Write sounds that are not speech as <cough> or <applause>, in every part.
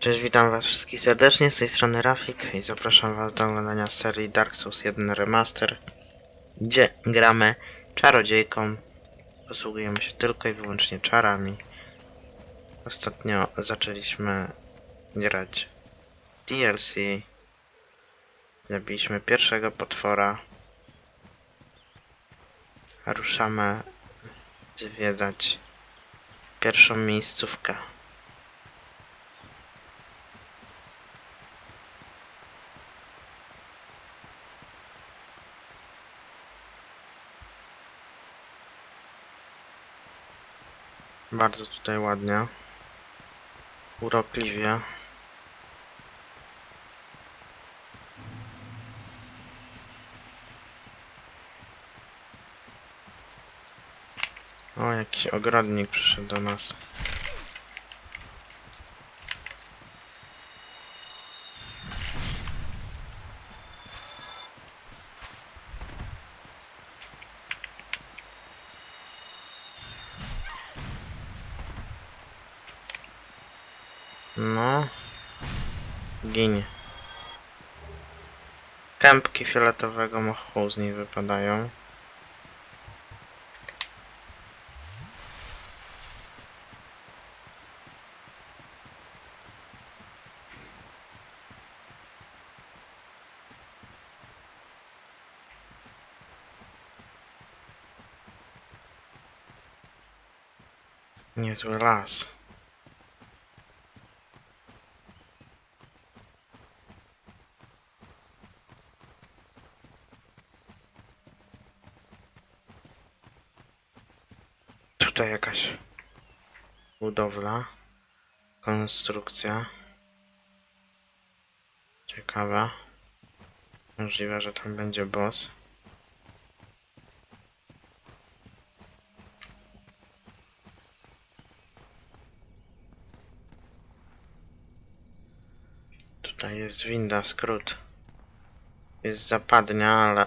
Cześć, witam was wszystkich serdecznie, z tej strony Rafik i zapraszam was do oglądania serii Dark Souls 1 Remaster, gdzie gramy czarodziejką, posługujemy się tylko i wyłącznie czarami. Ostatnio zaczęliśmy grać DLC, zabiliśmy pierwszego potwora, ruszamy zwiedzać pierwszą miejscówkę. Bardzo tutaj ładnie. Urokliwie. O, jakiś ogrodnik przyszedł do nas. No. Ginie. Kępki fioletowego mochu z niej wypadają. Niezły las. Tutaj jakaś budowla, konstrukcja. Ciekawa. Możliwe, że tam będzie boss. Tutaj jest winda, skrót. Jest zapadnia, ale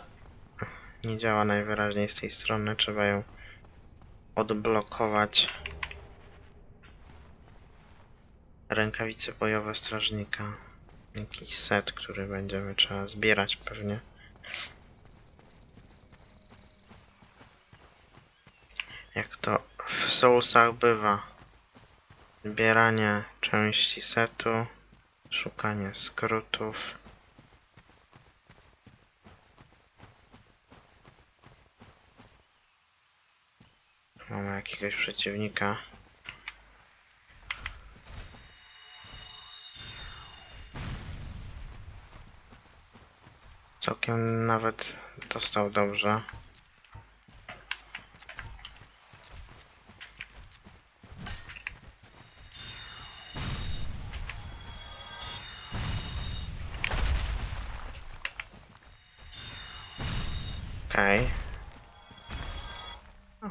nie działa najwyraźniej z tej strony. Trzeba ją odblokować rękawice bojowe strażnika. Jakiś set, który będziemy trzeba zbierać pewnie. Jak to w Soulsach bywa. Zbieranie części setu, szukanie skrótów. Mamy jakiegoś przeciwnika. Całkiem nawet dostał dobrze. Okej.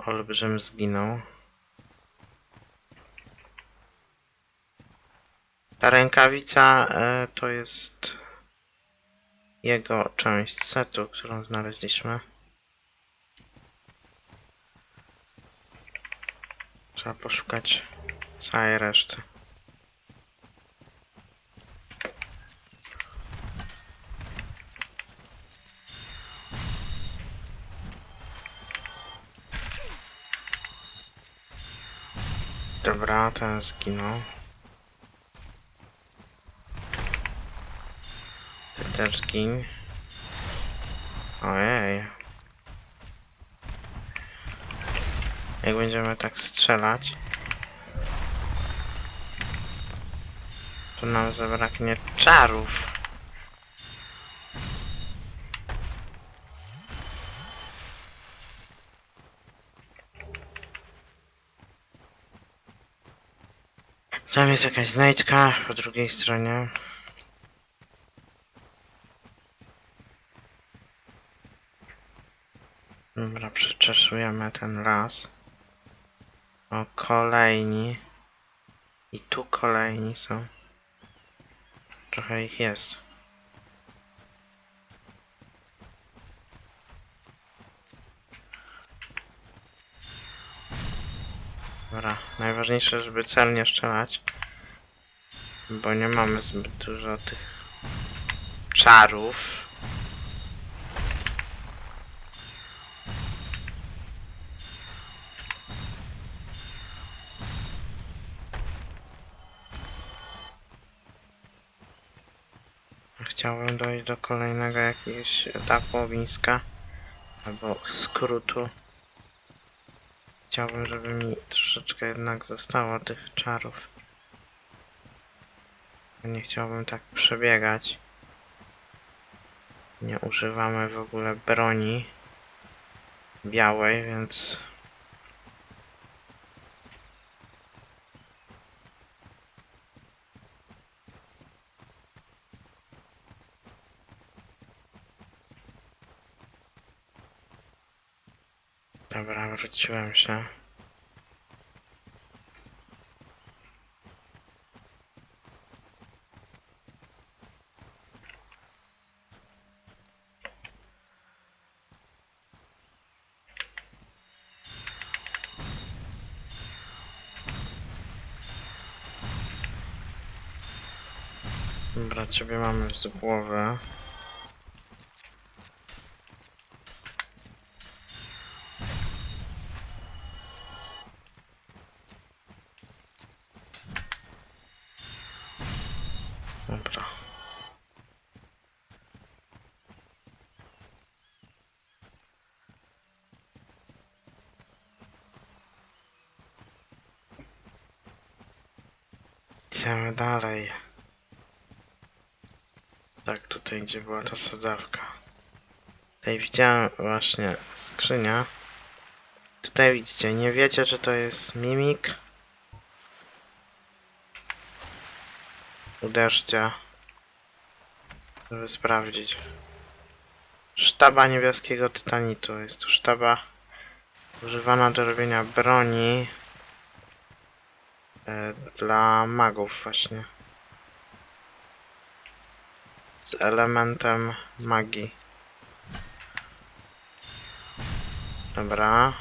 Olbrzym zginął. Ta rękawica e, to jest jego część setu, którą znaleźliśmy. Trzeba poszukać całej reszty. Dobra, ten zginął. Zgin. Ojej. Jak będziemy tak strzelać, to nam zabraknie czarów. Tam jest jakaś znajdźka po drugiej stronie. Dobra, przeczeszujemy ten las. O, kolejni. I tu kolejni są. Trochę ich jest. Dobra, najważniejsze, żeby celnie strzelać. Bo nie mamy zbyt dużo tych czarów. Chciałbym dojść do kolejnego jakiegoś etapu ogniska albo skrótu. Chciałbym, żeby mi troszeczkę jednak zostało tych czarów. Nie chciałbym tak przebiegać. Nie używamy w ogóle broni białej, więc Wróciłem się. Dobra, ciebie mamy z głowy. Dobra. Idziemy dalej. Tak, tutaj gdzie była ta sadzawka. Tutaj widziałem właśnie skrzynia. Tutaj widzicie, nie wiecie czy to jest mimik. Uderzcie, żeby sprawdzić. Sztaba niebieskiego tytanitu. Jest to sztaba używana do robienia broni e, dla magów właśnie. Z elementem magii. Dobra.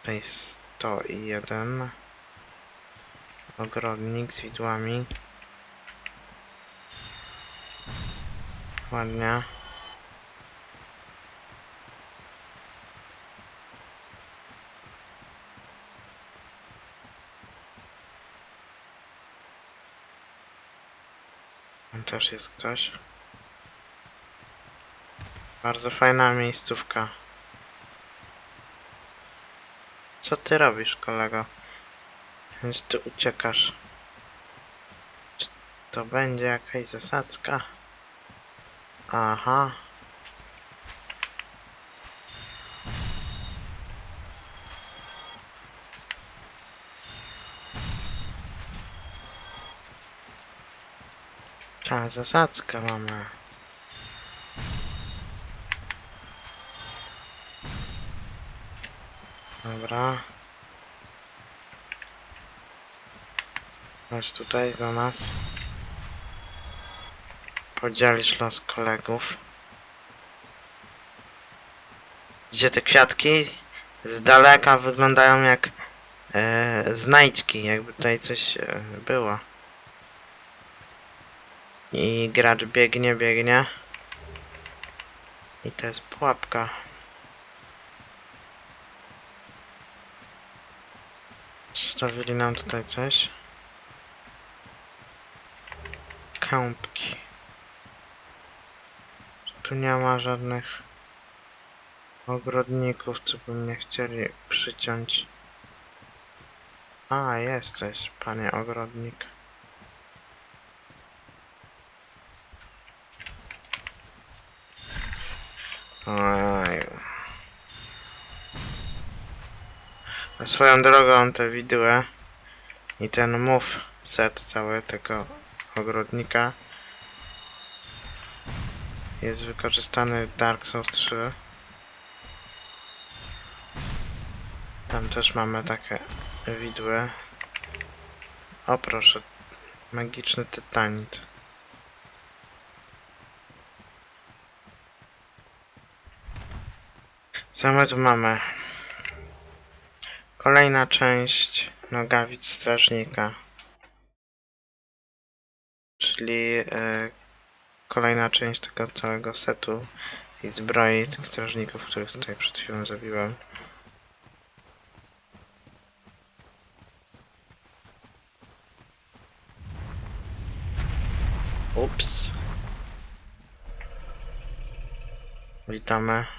Tutaj 101. Ogrodnik z widłami. Ładnie. Też jest ktoś. Bardzo fajna miejscówka. Co ty robisz, kolego? Więc ty uciekasz. Czy to będzie jakaś zasadzka? Aha. Ta zasadzka mamy. Dobra. Chodź tutaj do nas. Podzielisz los kolegów. Gdzie te kwiatki z daleka wyglądają jak e, znajdźki, jakby tutaj coś e, było. I gracz biegnie, biegnie. I to jest pułapka. Stawili nam tutaj coś. Kępki. Tu nie ma żadnych ogrodników, co by mnie chcieli przyciąć. A, jesteś, panie ogrodnik. A Swoją drogą te widły i ten move set cały tego ogrodnika jest wykorzystany w Dark Souls 3. Tam też mamy takie widły. O proszę, magiczny tytanit. Co my tu mamy? Kolejna część nogawic strażnika. Czyli e, kolejna część tego całego setu i zbroi tych strażników, których tutaj przed chwilą zabiłem. Ups. Witamy.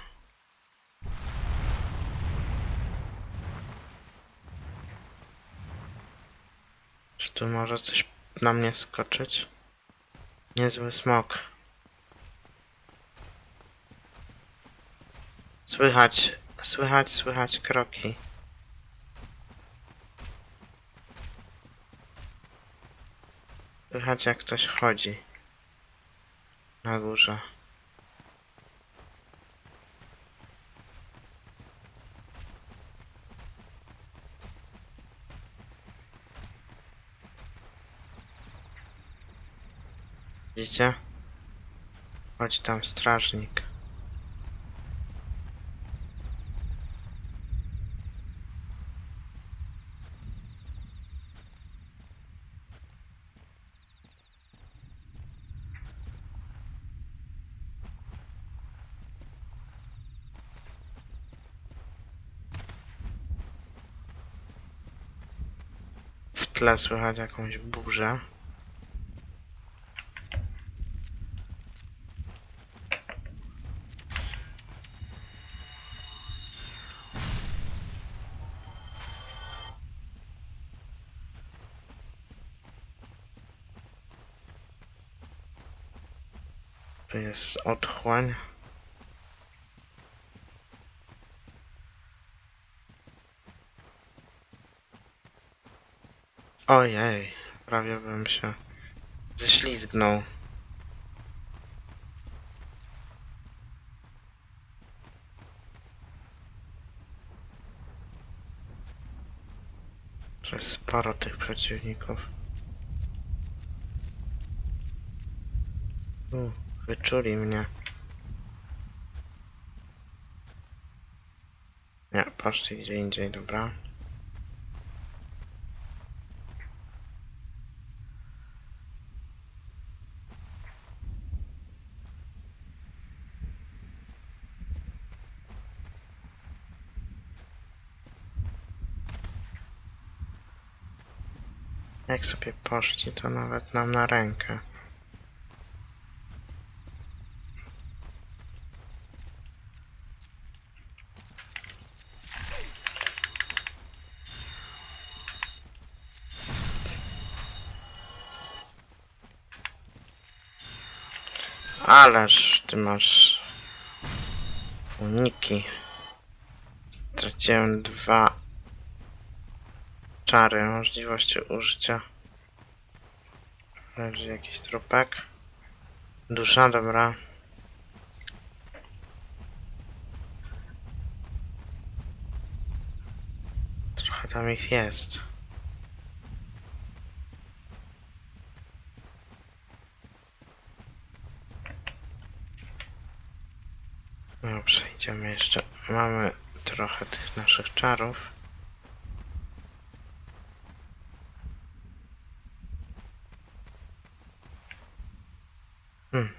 Tu może coś na mnie skoczyć? Niezły smok. Słychać, słychać, słychać kroki. Słychać jak ktoś chodzi. Na górze. Widzicie? Chodź tam strażnik. W tle słychać jakąś burzę. Jest otchłań. Ojej, prawie bym się ześlizgnął. Jest sporo tych przeciwników. U, wyczuli mnie. Nie, poszli gdzie indziej, dobra. Jak sobie poszli, to nawet nam na rękę. Ależ ty masz uniki. Straciłem dwa czary, możliwości użycia. Leży jakiś trupek. Dusza, dobra. Trochę tam ich jest. Przejdziemy jeszcze. Mamy trochę tych naszych czarów. Hmm.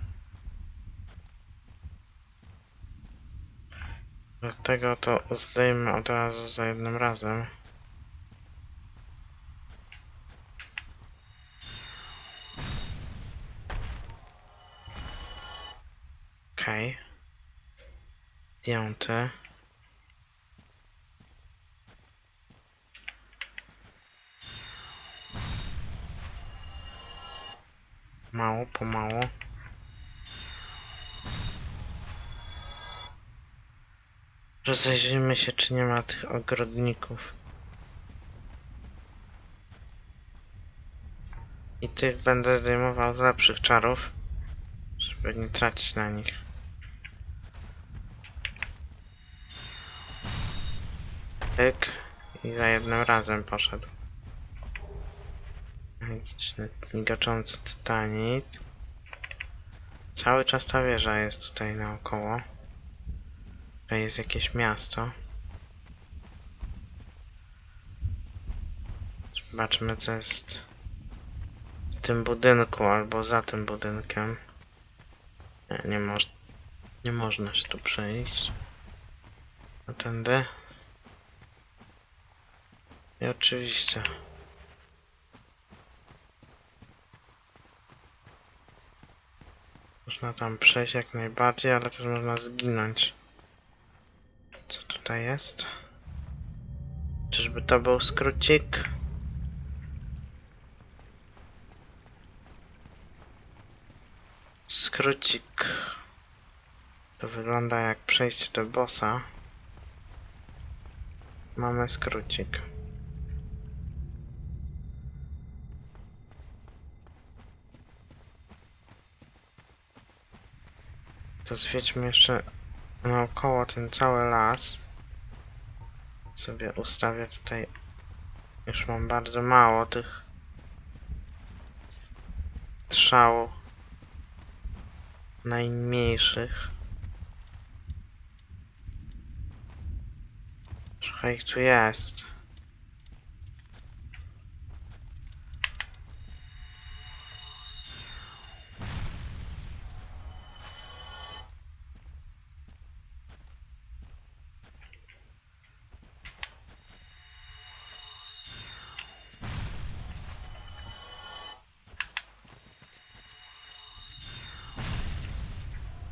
Dlatego to zdejmę od razu za jednym razem. Zdjęty. Mało, pomału. Rozejrzyjmy się, czy nie ma tych ogrodników. I tych będę zdejmował z lepszych czarów, żeby nie tracić na nich. Tyk i za jednym razem poszedł. Magiczny, migaczący tytanit. Cały czas ta wieża jest tutaj naokoło. To jest jakieś miasto. Zobaczmy co jest w tym budynku albo za tym budynkiem. Nie, nie, moż nie można się tu przejść. A tędy? I oczywiście. Można tam przejść jak najbardziej, ale też można zginąć. Co tutaj jest? Czyżby to był skrócik? Skrócik. To wygląda jak przejście do bossa. Mamy skrócik. To zwiedźmy jeszcze naokoło ten cały las. Sobie ustawię tutaj. Już mam bardzo mało tych strzałów najmniejszych. Trochę ich tu jest.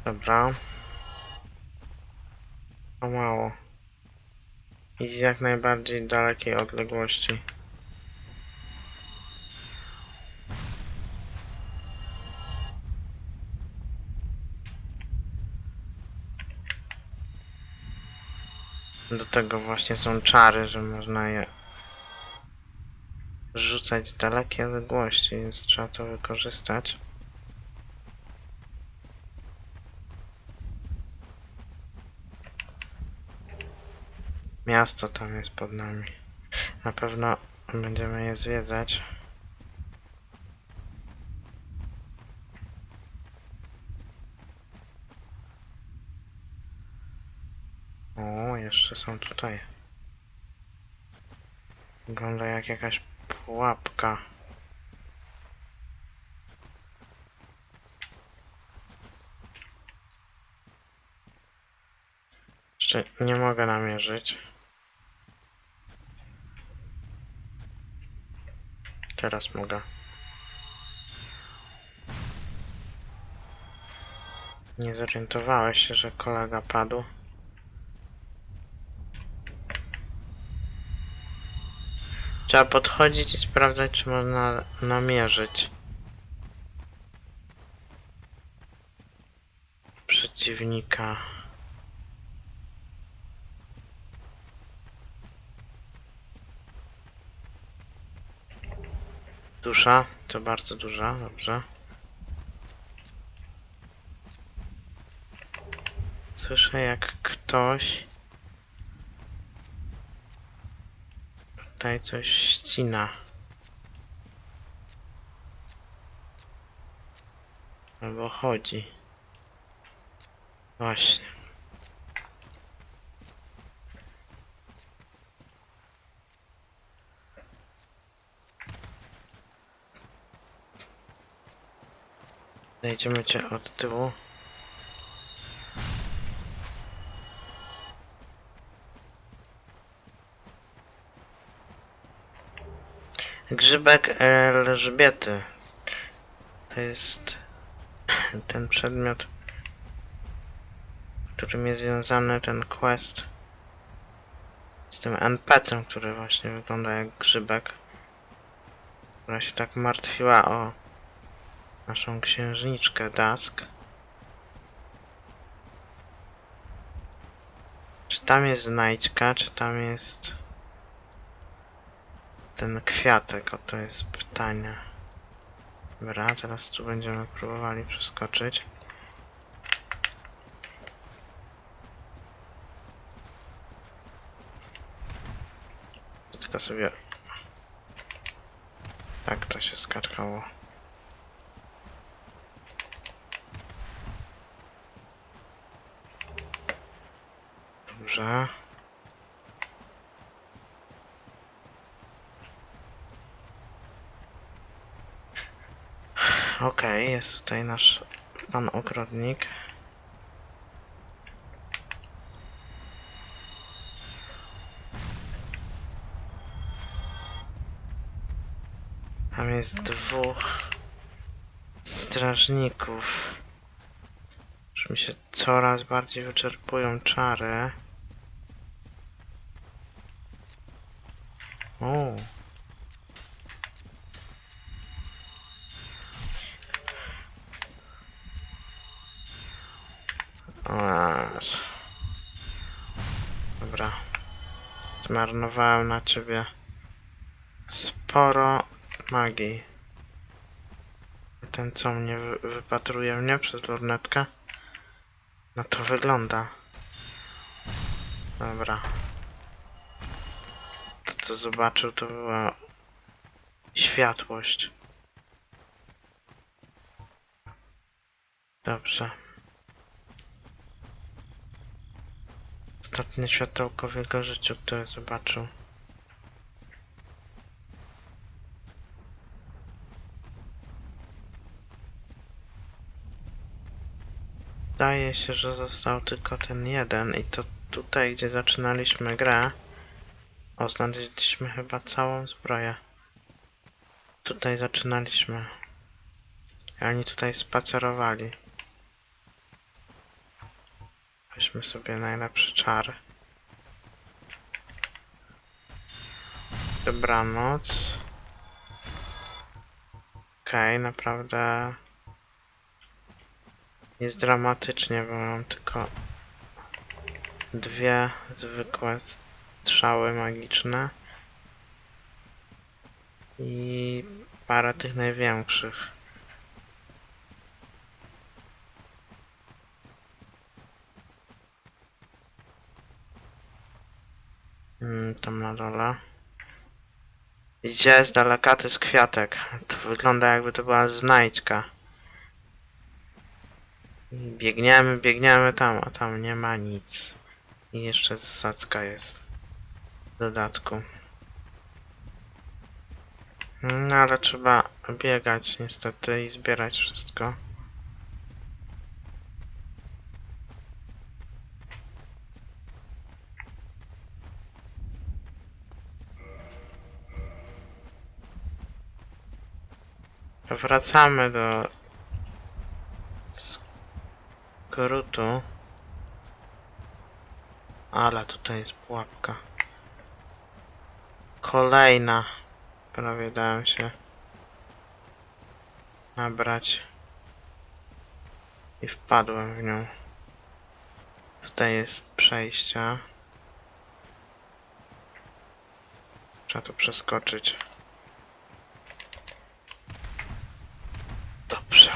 Dobra. O mało. Idź jak najbardziej dalekiej odległości. Do tego właśnie są czary, że można je rzucać z dalekiej odległości, więc trzeba to wykorzystać. Miasto tam jest pod nami. Na pewno będziemy je zwiedzać. O, jeszcze są tutaj. Wygląda jak jakaś pułapka. Jeszcze nie mogę namierzyć. Teraz mogę. Nie zorientowałeś się, że kolega padł. Trzeba podchodzić i sprawdzać, czy można namierzyć. Przeciwnika. Dusza, to bardzo duża, dobrze. Słyszę jak ktoś tutaj coś ścina. Albo chodzi. Właśnie. Znajdziemy cię od tyłu. Grzybek Elżbiety. To jest <clears throat> ten przedmiot, którym jest związany ten quest z tym NPC-em, który właśnie wygląda jak grzybek. Która się tak martwiła o naszą księżniczkę Dusk. Czy tam jest znajdźka, czy tam jest ten kwiatek? O to jest pytanie. Dobra, teraz tu będziemy próbowali przeskoczyć. Tylko sobie... Tak to się skakało. Dobrze. Okej, okay, jest tutaj nasz pan ogrodnik. Tam jest dwóch strażników. Już mi się coraz bardziej wyczerpują czary. Dobra. Zmarnowałem na ciebie sporo magii. Ten co mnie wy wypatruje mnie przez lornetkę? No to wygląda. Dobra. To co zobaczył to była światłość. Dobrze. Ostatnie światełko w jego życiu, które zobaczył. Wydaje się, że został tylko ten jeden i to tutaj, gdzie zaczynaliśmy grę, o, chyba całą zbroję. Tutaj zaczynaliśmy. I oni tutaj spacerowali. Weźmy sobie najlepszy czar. Dobranoc. Okej, naprawdę jest dramatycznie, bo mam tylko dwie zwykłe strzały magiczne i parę tych największych. Mm, tam na dole. Widzicie, z daleka to jest kwiatek. To wygląda jakby to była znajdźka. Biegniemy, biegniemy tam, a tam nie ma nic. I jeszcze zasadzka jest. W dodatku. No ale trzeba biegać niestety i zbierać wszystko. Wracamy do skrótu. Ale tutaj jest pułapka. Kolejna. Prawie dałem się nabrać. I wpadłem w nią. Tutaj jest przejście. Trzeba to przeskoczyć. Dobrze.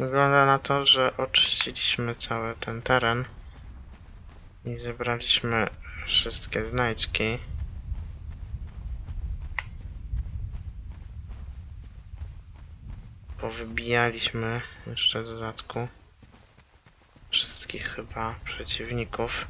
Wygląda na to, że oczyściliśmy cały ten teren i zebraliśmy wszystkie znajdźki. Powybijaliśmy jeszcze w dodatku wszystkich chyba przeciwników.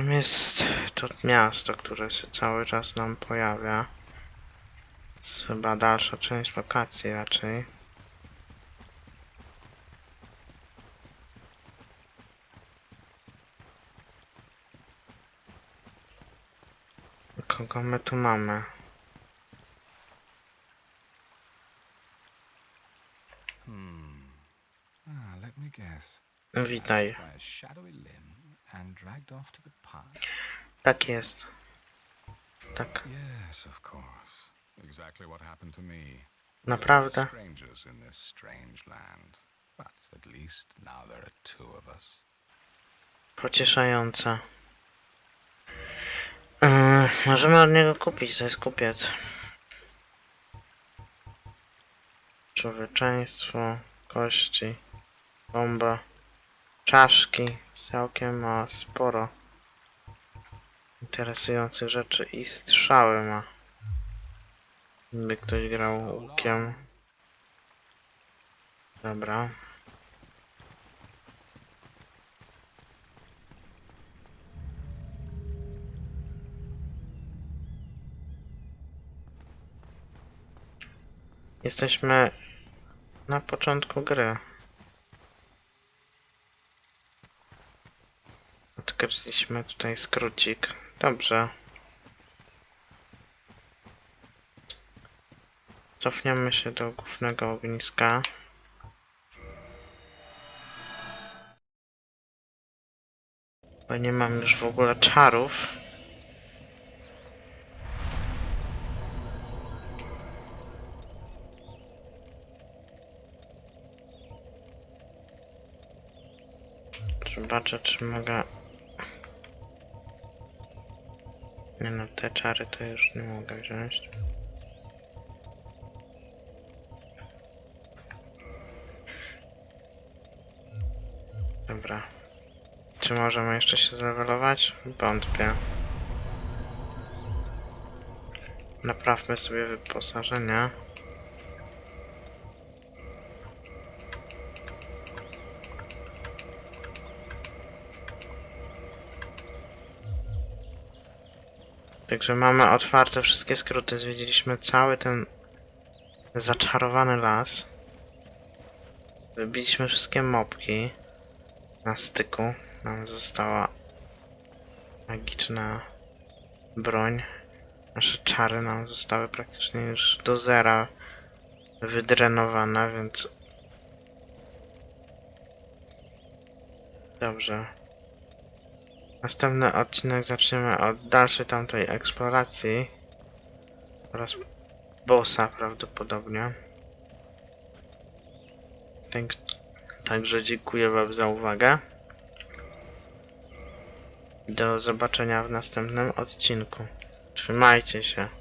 Tam jest to miasto, które się cały czas nam pojawia. Jest chyba dalsza część lokacji raczej. Kogo my tu mamy? Hmm. Ah. Witaj. Slashed by a shadowy limb and dragged off to the. Tak jest. Tak, Yes, of course. Exactly what happened to me. naprawdę. Strangers in this strange land. But at least now there are two of us. Pocieszające. Yy, możemy od niego kupić, to jest kupiec. Człowieczeństwo, kości, bomba, czaszki, całkiem ma sporo. interesujących rzeczy i strzały ma. Gdyby ktoś grał łukiem. Dobra. Jesteśmy na początku gry. Odkryliśmy tutaj skrócik. Dobrze. Cofniemy się do głównego ogniska. Bo nie mam już w ogóle czarów. Zobaczę, czy mogę... Nie no, te czary to już nie mogę wziąć. Dobra. Czy możemy jeszcze się zawelować? Wątpię. Naprawmy sobie wyposażenie. Także mamy otwarte wszystkie skróty. Zwiedziliśmy cały ten zaczarowany las. Wybiliśmy wszystkie mopki na styku. Nam została magiczna broń. Nasze czary nam zostały praktycznie już do zera wydrenowane, więc dobrze. Następny odcinek zaczniemy od dalszej tamtej eksploracji oraz bossa prawdopodobnie. Tak, także dziękuję wam za uwagę. Do zobaczenia w następnym odcinku. Trzymajcie się.